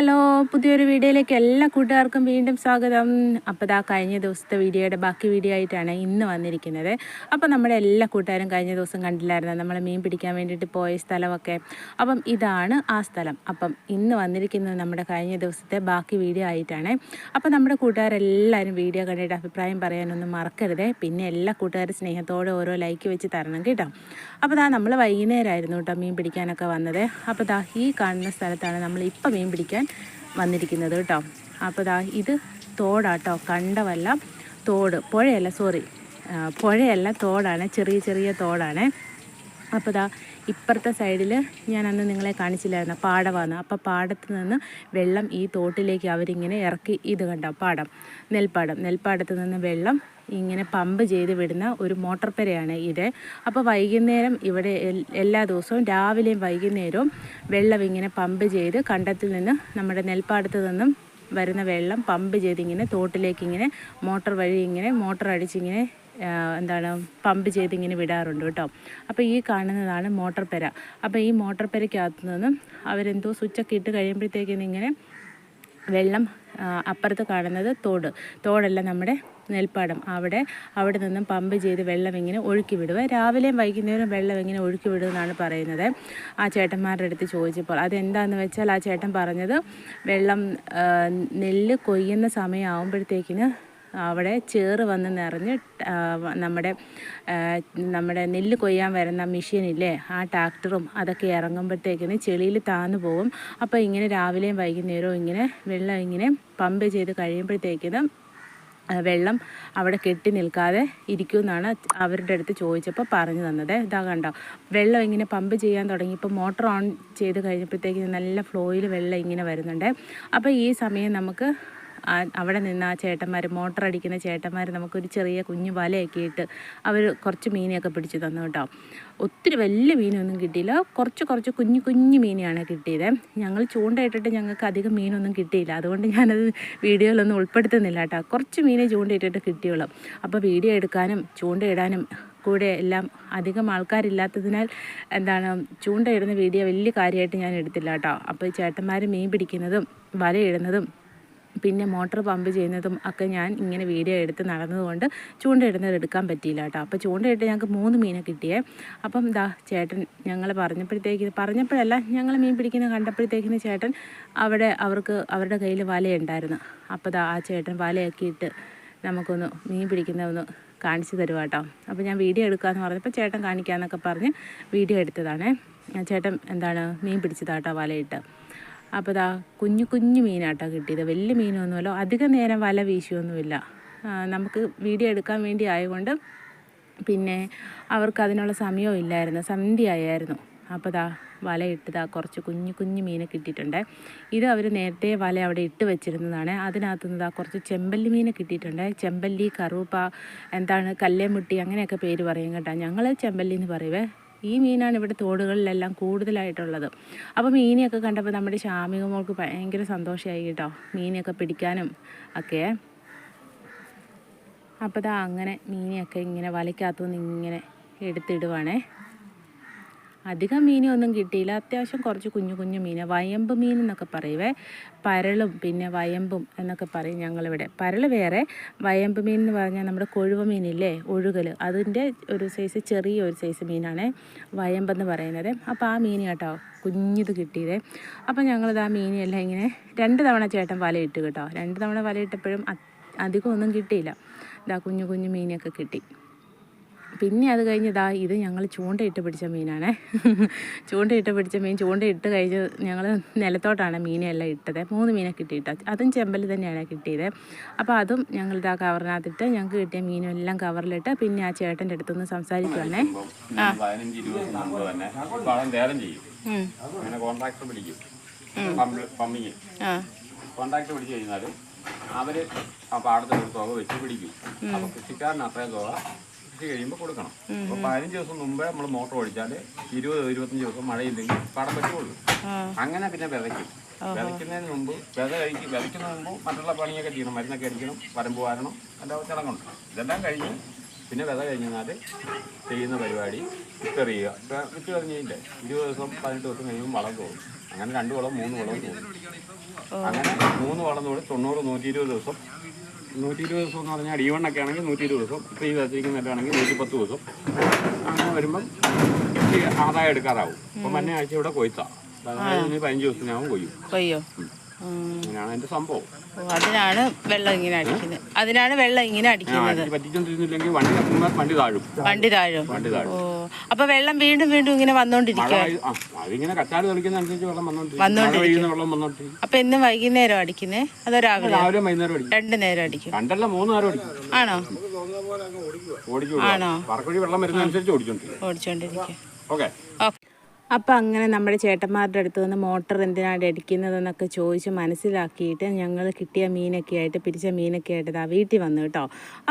hello പുതിയൊരു വീഡിയോയിലേക്ക് എല്ലാ കൂട്ടുകാർക്കും വീണ്ടും സ്വാഗതം. അപ്പോൾ ഇതാ കഴിഞ്ഞ ദിവസത്തെ വീഡിയോയുടെ ബാക്കി വീഡിയോ ആയിട്ടാണ് ഇന്ന് വന്നിരിക്കുന്നത്. അപ്പോൾ നമ്മുടെ എല്ലാ കൂട്ടുകാരും കഴിഞ്ഞ ദിവസം കണ്ടില്ലായിരുന്നു? നമ്മൾ മീൻ പിടിക്കാൻ വേണ്ടിയിട്ട് പോയ സ്ഥലമൊക്കെ. അപ്പം ഇതാണ് ആ സ്ഥലം. അപ്പം ഇന്ന് വന്നിരിക്കുന്നത് നമ്മുടെ കഴിഞ്ഞ ദിവസത്തെ ബാക്കി വീഡിയോ ആയിട്ടാണ്. അപ്പോൾ നമ്മുടെ കൂട്ടുകാരെല്ലാവരും വീഡിയോ കണ്ടിട്ട് അഭിപ്രായം പറയാനൊന്നും മറക്കരുത്. പിന്നെ എല്ലാ കൂട്ടുകാരും സ്നേഹത്തോടെ ഓരോ ലൈക്ക് വെച്ച് തരണം കേട്ടോ. അപ്പോൾ ദാ നമ്മൾ വൈകുന്നേരമായിരുന്നു കേട്ടോ മീൻ പിടിക്കാനൊക്കെ വന്നത്. അപ്പോൾ ഈ കാണുന്ന സ്ഥലത്താണ് നമ്മൾ ഇപ്പം മീൻ പിടിക്കാൻ വന്നിരിക്കുന്നത് കേട്ടോ. അപ്പോൾ ദാ ഇത് തോടാട്ടോ കണ്ടവല്ല തോട്. പുഴയല്ല സോറി പുഴയല്ല തോടാണ് ചെറിയ ചെറിയ തോടാണ്. അപ്പോൾ ദാ ഇപ്പുറത്തെ സൈഡിൽ ഞാൻ അന്ന് നിങ്ങളെ കാണിച്ചില്ലായിരുന്നു. പാടമാണ് അപ്പോൾ പാടത്ത് നിന്ന് വെള്ളം ഈ തോട്ടിലേക്ക് അവരിങ്ങനെ ഇറക്കി ഇത് കണ്ടോ? പാടം. നെൽപ്പാടം. നെൽപ്പാടത്ത് നിന്ന് വെള്ളം ഇങ്ങനെ പമ്പ് ചെയ്ത് വിടുന്ന ഒരു മോട്ടോർ പെരയാണ് ഇത്. അപ്പോൾ വൈകുന്നേരം ഇവിടെ എല്ലാ ദിവസവും രാവിലെയും വൈകുന്നേരവും വെള്ളം ഇങ്ങനെ പമ്പ് ചെയ്ത് കണ്ടത്തിൽ നിന്ന് നമ്മുടെ നെൽപ്പാടത്ത് നിന്നും വരുന്ന വെള്ളം പമ്പ് ചെയ്ത് ഇങ്ങനെ തോട്ടിലേക്ക് ഇങ്ങനെ മോട്ടോർ വഴി ഇങ്ങനെ മോട്ടോർ അടിച്ചിങ്ങനെ എന്താണ് പമ്പ് ചെയ്ത് ഇങ്ങനെ വിടാറുണ്ട് കേട്ടോ. അപ്പോൾ ഈ കാണുന്നതാണ് മോട്ടോർ പെര. അപ്പോൾ ഈ മോട്ടോർ പെരയ്ക്കകത്ത് നിന്നും അവരെന്തോ സ്വിച്ചൊക്കെ ഇട്ട് കഴിയുമ്പോഴത്തേക്കിന് ഇങ്ങനെ വെള്ളം അപ്പുറത്ത് കാണുന്നത് തോട്. തോടല്ല നമ്മുടെ നെൽപ്പാടം. അവിടെ അവിടെ നിന്നും പമ്പ് ചെയ്ത് വെള്ളം ഇങ്ങനെ ഒഴുക്കി വിടുക രാവിലെയും വൈകുന്നേരം വെള്ളം ഇങ്ങനെ ഒഴുക്കി വിടുമെന്നാണ് പറയുന്നത്. ആ ചേട്ടന്മാരുടെ അടുത്ത് ചോദിച്ചപ്പോൾ അതെന്താണെന്ന് വെച്ചാൽ ആ ചേട്ടൻ പറഞ്ഞത് വെള്ളം നെല്ല് കൊയ്യുന്ന സമയമാകുമ്പോഴത്തേക്കിന് അവിടെ ചേറ് വന്ന് നിറഞ്ഞ് നമ്മുടെ നമ്മുടെ നെല്ല് കൊയ്യാൻ വരുന്ന മെഷീനില്ലേ ആ ട്രാക്ടറും അതൊക്കെ ഇറങ്ങുമ്പോഴത്തേക്കിന് ചെളിയിൽ താന്നു പോകും അപ്പോൾ ഇങ്ങനെ രാവിലെയും വൈകുന്നേരവും ഇങ്ങനെ വെള്ളം ഇങ്ങനെ പമ്പ് ചെയ്ത് കഴിയുമ്പോഴത്തേക്കിനും വെള്ളം അവിടെ കെട്ടി നിൽക്കാതെ ഇരിക്കുമെന്നാണ് അവരുടെ അടുത്ത് ചോദിച്ചപ്പോൾ പറഞ്ഞു തന്നത്. ഇതാ കണ്ടോ വെള്ളം ഇങ്ങനെ പമ്പ് ചെയ്യാൻ തുടങ്ങിയപ്പോൾ മോട്ടർ ഓൺ ചെയ്ത് കഴിഞ്ഞപ്പോഴത്തേക്ക് നല്ല ഫ്ലോയിൽ വെള്ളം ഇങ്ങനെ വരുന്നുണ്ട്. അപ്പോൾ ഈ സമയം നമുക്ക് അവിടെ നിന്ന് ആ ചേട്ടന്മാർ മോട്ടർ അടിക്കുന്ന ചേട്ടന്മാർ നമുക്കൊരു ചെറിയ കുഞ്ഞു വലയൊക്കെ ഇട്ട് അവർ കുറച്ച് മീനെയൊക്കെ പിടിച്ച് തന്നു കേട്ടോ. ഒത്തിരി വലിയ മീനൊന്നും കിട്ടിയില്ല. കുറച്ച് കുറച്ച് കുഞ്ഞു കുഞ്ഞു മീനെയാണ് കിട്ടിയത്. ഞങ്ങൾ ചൂണ്ടയിട്ടിട്ട് ഞങ്ങൾക്ക് അധികം മീനൊന്നും കിട്ടിയില്ല. അതുകൊണ്ട് ഞാനത് വീഡിയോയിലൊന്നും ഉൾപ്പെടുത്തുന്നില്ല കേട്ടോ. കുറച്ച് മീനെ ചൂണ്ടയിട്ടിട്ട് കിട്ടിയുള്ളൂ. അപ്പോൾ വീഡിയോ എടുക്കാനും ചൂണ്ടയിടാനും കൂടെ എല്ലാം അധികം ആൾക്കാരില്ലാത്തതിനാൽ എന്താണ് ചൂണ്ടയിടുന്ന വീഡിയോ വലിയ കാര്യമായിട്ട് ഞാൻ എടുത്തില്ല കേട്ടോ. അപ്പോൾ ചേട്ടന്മാർ മീൻ പിടിക്കുന്നതും വലയിടുന്നതും പിന്നെ മോട്ടോർ പമ്പ് ചെയ്യുന്നതും ഒക്കെ ഞാൻ ഇങ്ങനെ വീഡിയോ എടുത്ത് നടന്നതുകൊണ്ട് ചൂണ്ടയിടുന്നത് എടുക്കാൻ പറ്റിയില്ല കേട്ടോ. അപ്പോൾ ചൂണ്ടയിട്ട് ഞങ്ങൾക്ക് മൂന്ന് മീനെ കിട്ടിയേ. അപ്പം ദാ ചേട്ടൻ ഞങ്ങൾ പറഞ്ഞപ്പോഴത്തേക്ക് പറഞ്ഞപ്പോഴല്ല ഞങ്ങൾ മീൻ പിടിക്കുന്ന കണ്ടപ്പോഴത്തേക്കിന് ചേട്ടൻ അവിടെ അവർക്ക് അവരുടെ കയ്യിൽ വലയുണ്ടായിരുന്നു. അപ്പോൾ ദാ ആ ചേട്ടൻ വലയൊക്കെ നമുക്കൊന്ന് മീൻ പിടിക്കുന്നതൊന്ന് കാണിച്ചു തരുക കേട്ടോ. അപ്പോൾ ഞാൻ വീഡിയോ എടുക്കാമെന്ന് പറഞ്ഞപ്പോൾ ചേട്ടൻ കാണിക്കാമെന്നൊക്കെ പറഞ്ഞ് വീഡിയോ എടുത്തതാണേ. ചേട്ടൻ എന്താണ് മീൻ പിടിച്ചതാട്ടോ വലയിട്ട്. അപ്പോൾ ഇതാ കുഞ്ഞു കുഞ്ഞു മീനാട്ടോ കിട്ടിയത്. വലിയ മീനൊന്നുമല്ല അധികം നേരം വല വീശിയൊന്നുമില്ല. നമുക്ക് വീഡിയോ എടുക്കാൻ വേണ്ടി ആയതുകൊണ്ട് പിന്നെ അവർക്ക് അതിനുള്ള സമയവും ഇല്ലായിരുന്നു. സന്ധ്യ ആയായിരുന്നു. അപ്പോൾ ദാ വല ഇട്ടതാ കുറച്ച് കുഞ്ഞു കുഞ്ഞു മീനെ കിട്ടിയിട്ടുണ്ട്. ഇത് അവർ നേരത്തെ വല അവിടെ ഇട്ട് വെച്ചിരുന്നതാണ്. അതിനകത്തു നിന്ന് കുറച്ച് ചെമ്പല്ലി മീനെ കിട്ടിയിട്ടുണ്ട്. ചെമ്പല്ലി കറുവപ്പ എന്താണ് കല്ലേമുട്ടി അങ്ങനെയൊക്കെ പേര് പറയും കേട്ടോ. ഞങ്ങൾ ചെമ്പല്ലി എന്ന് പറയുവേ. ഈ മീനാണ് ഇവിടെ തോടുകളിലെല്ലാം കൂടുതലായിട്ടുള്ളത്. അപ്പോൾ മീനെയൊക്കെ കണ്ടപ്പോൾ നമ്മുടെ ശാമിക മോൾക്ക് ഭയങ്കര സന്തോഷമായി കേട്ടോ മീനെയൊക്കെ പിടിക്കാനും ഒക്കെ. അപ്പോൾ ദാ അങ്ങനെ മീനെയൊക്കെ ഇങ്ങനെ വലയ്ക്കകത്തുനിന്ന് ഇങ്ങനെ എടുത്തിടുവാണേ. അധികം മീനൊന്നും കിട്ടിയില്ല. അത്യാവശ്യം കുറച്ച് കുഞ്ഞു കുഞ്ഞു മീൻ വയമ്പ് മീൻ എന്നൊക്കെ പറയുവേ. പരളും പിന്നെ വയമ്പും എന്നൊക്കെ പറയും ഞങ്ങളിവിടെ. പരൾ വേറെ. വയമ്പ് മീൻ എന്ന് പറഞ്ഞാൽ നമ്മുടെ കൊഴുവ മീനില്ലേ? ഒഴുകൽ. അതിന്റെ ഒരു സൈസ് ചെറിയ ഒരു സൈസ് മീനാണ് വയമ്പെന്ന് പറയുന്നത്. അപ്പോൾ ആ മീൻ കേട്ടോ കുഞ്ഞിത് കിട്ടിയത്. അപ്പോൾ ഞങ്ങളിത് ആ മീനെല്ലാം ഇങ്ങനെ രണ്ട് തവണ ചേട്ടൻ വലയിട്ട് കേട്ടോ. രണ്ട് തവണ വലയിട്ടപ്പോഴും ഇട്ടപ്പോഴും അധികം ഒന്നും കിട്ടിയില്ല. ഇതാ കുഞ്ഞു കുഞ്ഞു മീനൊക്കെ കിട്ടി. പിന്നെ അത് കഴിഞ്ഞ് ഇതാ ഇത് ഞങ്ങൾ ചൂണ്ടയിട്ട് പിടിച്ച മീനാണ്. ചൂണ്ടയിട്ട് പിടിച്ച മീൻ ചൂണ്ടയിട്ട് കഴിഞ്ഞ് ഞങ്ങൾ നിലത്തോട്ടാണ് മീനെല്ലാം ഇട്ടത്. മൂന്ന് മീനെ കിട്ടിയിട്ട്. അതും ചെമ്പൽ തന്നെയാണ് കിട്ടിയത്. അപ്പോൾ അതും ഞങ്ങൾ ഇതാ കവറിനകത്തിട്ട് ഞങ്ങൾക്ക് കിട്ടിയ മീനും എല്ലാം കവറിലിട്ട് പിന്നെ ആ ചേട്ടന്റെ അടുത്തുനിന്ന് സംസാരിക്കുവാണേ. ആ. അങ്ങനെ കോൺട്രാക്ടർ പിടിക്കും. പമ്പിങ്. പിടിച്ചു കഴിഞ്ഞാൽ അവർ ആ പാടത്തിൽ ഒരു തുക വെച്ച് പിടിക്കും. അപ്പൊ കൃഷിക്കാരന് അത്രയും തുക കൃഷി കഴിയുമ്പോൾ കൊടുക്കണം. അപ്പൊ പതിനഞ്ച് ദിവസം മുമ്പേ നമ്മൾ മോട്ടർ ഓടിച്ചാൽ ഇരുപത് ഇരുപത്തഞ്ച് ദിവസം മഴയില്ലെങ്കിൽ പാടം പറ്റുള്ളൂ അങ്ങനെ പിന്നെ വിതയ്ക്കും. വിതയ്ക്കുന്നതിന് മുമ്പ് വിത കഴിക്കും വിതയ്ക്കുന്നതിന് മുമ്പ് മറ്റുള്ള പണിയൊക്കെ ചെയ്യണം. മരുന്നൊക്കെ അടിക്കണം വരമ്പ് വാരണം എല്ലാ ചടങ്ങുണ്ട്. ഇതെല്ലാം കഴിഞ്ഞ് പിന്നെ വിത കഴിഞ്ഞാൽ ചെയ്യുന്ന പരിപാടി വിത്തെറിയുക ഇപ്പം വിത്ത് കഴിഞ്ഞില്ലേ ഇരുപത് ദിവസം പതിനെട്ട് ദിവസം കഴിയുമ്പോൾ വളം തോന്നും. അങ്ങനെ രണ്ട് വളം മൂന്ന് വളം തോന്നും. അങ്ങനെ മൂന്ന് വളം തോന്നി തൊണ്ണൂറ് നൂറ്റി ഇരുപത് ദിവസം നൂറ്റി ഇരുപത് ദിവസം എന്ന് പറഞ്ഞാൽ ഡീവണ്ണൊക്കെ ആണെങ്കിൽ നൂറ്റി ഇരുപത് ദിവസം ഇപ്പം ഈ വിതച്ചിരിക്കുന്നതാണെങ്കിൽ നൂറ്റി പത്ത് ദിവസം. അങ്ങനെ വരുമ്പം ആദായം എടുക്കാറാവും. അപ്പം മഞ്ഞ ആഴ്ച ഇവിടെ കൊയ്ത്താം. അതായത് ഇനി പതിനഞ്ച് ദിവസത്തിനാവും കൊയ്യും. കൊയ്യോ. അങ്ങനെയാണ് എന്റെ സംഭവം. അതിനാണ് വെള്ളം ഇങ്ങനെ അടിക്കുന്നത് അതിനാണ് വെള്ളം ഇങ്ങനെ അടിക്കുന്നത് പറ്റിച്ചോണ്ടിരുന്നില്ലെങ്കിൽ വണ്ടി കത്തുമ്പോൾ വണ്ടി താഴും. വണ്ടി താഴും. വണ്ടി താഴും. ഓ അപ്പൊ വെള്ളം വീണ്ടും വീണ്ടും ഇങ്ങനെ ആ, അതിങ്ങനെ കച്ചാൽ തെളിക്കുന്ന അനുസരിച്ച് വെള്ളം വന്നോണ്ടിരിക്കും. വെള്ളം വന്നോണ്ടിരിക്കും. അപ്പൊ എന്നും വൈകുന്നേരം അടിക്കുന്നേ? അതോ രാവിലെ? രാവിലെ വൈകുന്നേരം അടിക്കും. രണ്ടു നേരം അടിക്കും. രണ്ടല്ല മൂന്ന് നേരം അടിക്കും. ആണോ? ഓടിച്ചു ആണോ? പറക്കുഴി വെള്ളം വരുന്നതനുസരിച്ച് ഓടിച്ചോണ്ടിരിക്കും. ഓടിച്ചോണ്ടിരിക്കുക ഓക്കെ. അപ്പം അങ്ങനെ നമ്മുടെ ചേട്ടന്മാരുടെ അടുത്ത് നിന്ന് മോട്ടർ എന്തിനാണ് അടിക്കുന്നതെന്നൊക്കെ ചോദിച്ച് മനസ്സിലാക്കിയിട്ട് ഞങ്ങൾ കിട്ടിയ മീനൊക്കെ ആയിട്ട് പിടിച്ച മീനൊക്കെ ആയിട്ട് ഇതാ വീട്ടിൽ വന്നു കേട്ടോ.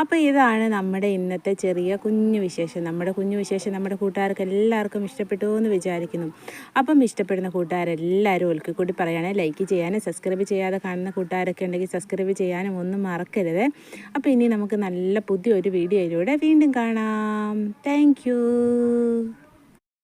അപ്പോൾ ഇതാണ് നമ്മുടെ ഇന്നത്തെ ചെറിയ കുഞ്ഞു വിശേഷം. നമ്മുടെ കുഞ്ഞു വിശേഷം നമ്മുടെ കൂട്ടുകാർക്ക് എല്ലാവർക്കും ഇഷ്ടപ്പെട്ടു എന്ന് വിചാരിക്കുന്നു. അപ്പം ഇഷ്ടപ്പെടുന്ന കൂട്ടുകാരെല്ലാവരും കൂടി പറയുകയാണെങ്കിൽ ലൈക്ക് ചെയ്യാനും സബ്സ്ക്രൈബ് ചെയ്യാതെ കാണുന്ന കൂട്ടുകാരൊക്കെ ഉണ്ടെങ്കിൽ സബ്സ്ക്രൈബ് ചെയ്യാനും ഒന്നും മറക്കരുത്. അപ്പോൾ ഇനി നമുക്ക് നല്ല പുതിയൊരു വീഡിയോയിലൂടെ വീണ്ടും കാണാം. താങ്ക്